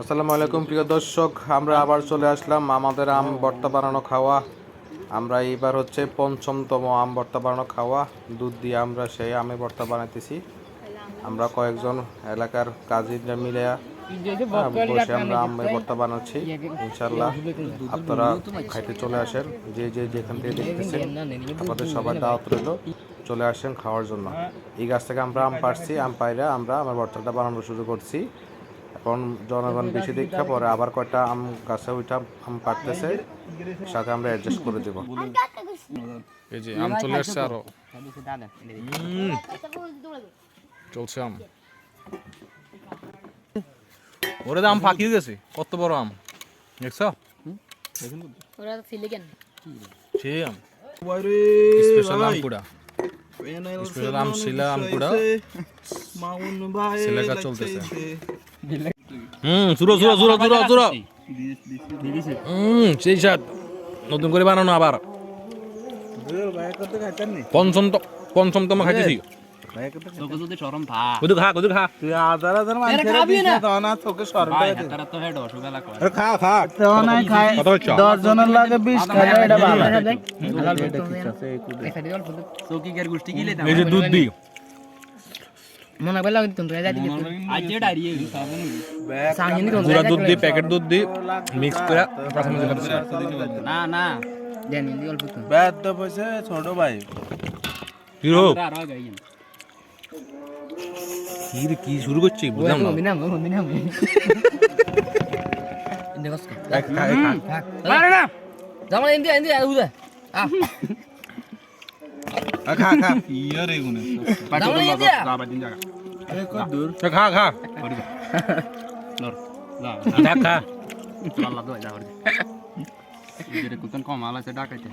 আসসালামু আলাইকুম প্রিয় দর্শক, আমরা আবার চলে আসলাম আমাদের আম ভর্তা বানানো খাওয়া। আমরা এইবার হচ্ছে পঞ্চমতম আম ভর্তা বানানো খাওয়া। দুধ দিয়ে আমরা সেই আমের ভর্তা বানাইতেছি। আমরা কয়েকজন এলাকার কাজিনরা মিলে বসে আমরা আমের ভর্তা বানাচ্ছি। ইনশাল্লাহ আপনারা খাইতে চলে আসেন। যে যে, যেখান থেকে দেখতেছেন, আমাদের সবার দাওয়াত রইল, চলে আসেন খাওয়ার জন্য। এই গাছ থেকে আমরা আম পাড়ছি, আম পাইরা আমরা আমার ভর্তাটা বানানো শুরু করছি। এখন জনগণ বেশি দীক্ষা পরে আবার কয়টা আম গাছে ওইটা আম পাড়তেছে সাথে আমরা অ্যাডজাস্ট করে দেবো। এই যে আম চলে আসছে আরও। চলছে আম। ওরে তো আম ফাঁকিয়ে গেছে কত বড় আম। দেখছ? ওরা ছিলে কেন সে আম। স্পেশাল আম পুরা স্পেশাল আম শিলা আম পুরা শিলাকা চলতেছে। হুম সুরো সুরো সুরো সুরো সুরো হুম সেই সাথ নতুন করে বানানো আবার। পঞ্চম পঞ্চমতম খাইতেছি দুধ দি মনে যাই দিকে আজ যে ডাইরিয়ে সামনে নি গুঁড়া দুধ দি প্যাকেট দুধ দি মিক্স করে প্রথমে যেটা দিছে না না। দেন ইন্দি অল্প তো ব্যাট পয়সা ছোট ভাই। কি রো আর আর গাইন কি শুরু করছি? বুঝলাম না। দিনা মো দিনা মো দেখো এক খা এক খা। মারে না। জামা ইন্দি ইন্দি উদা আ খা খা ইয়ে রে গুনে জামা ইন্দি এ খা খা নর যা খা খা আল্লাহ দোয়া যা হরে এদের কুতন কমাল আছে ডাকাইতে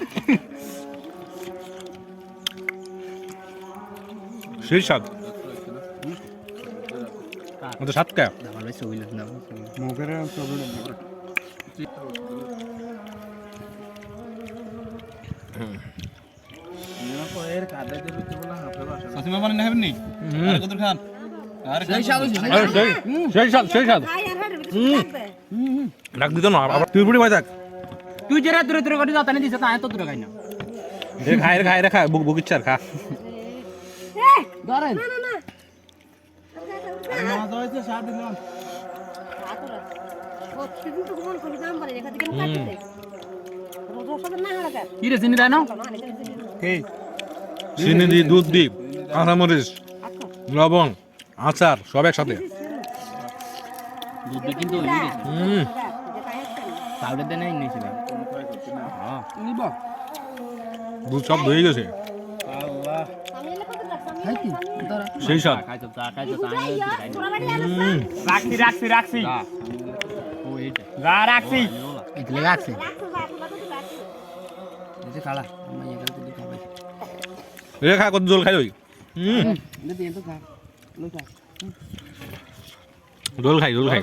সেই স্বাদ ওটা স্বাদ কে আমার বেশি হইল না সসিমা মানে নেবেন নি? আরে কত খান? আরে সেই সাদু সেই সেই স্বাদ সেই স্বাদ। ডাক দিত না আবার তুই বুড়ি ভাই থাক তুই যেরা দূরে দূরে করে যাতানি দিছ তাই তো দূরে খাই না এ খাই রে খাই রে খা বুক বুক ইচ্ছার খা। ধরেন। কি রে চিনি দেয় না? চিনি দি দুধ দি কাঁচামরিচ লবণ আচার সব একসাথে। দুধ কিন্তু হুম। পাউডার নাই দুধ সব ধুয়ে গেছে। সেই হুম। রাখছি রাখছি রাখছি। ও এইটা যা। রাখছি। রাখছে। এই যে কালা আমরা এগুলো তো দিতে হবে এ খা কত জল খাই ওই জল খাই জল খাই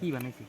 কি বানাইছে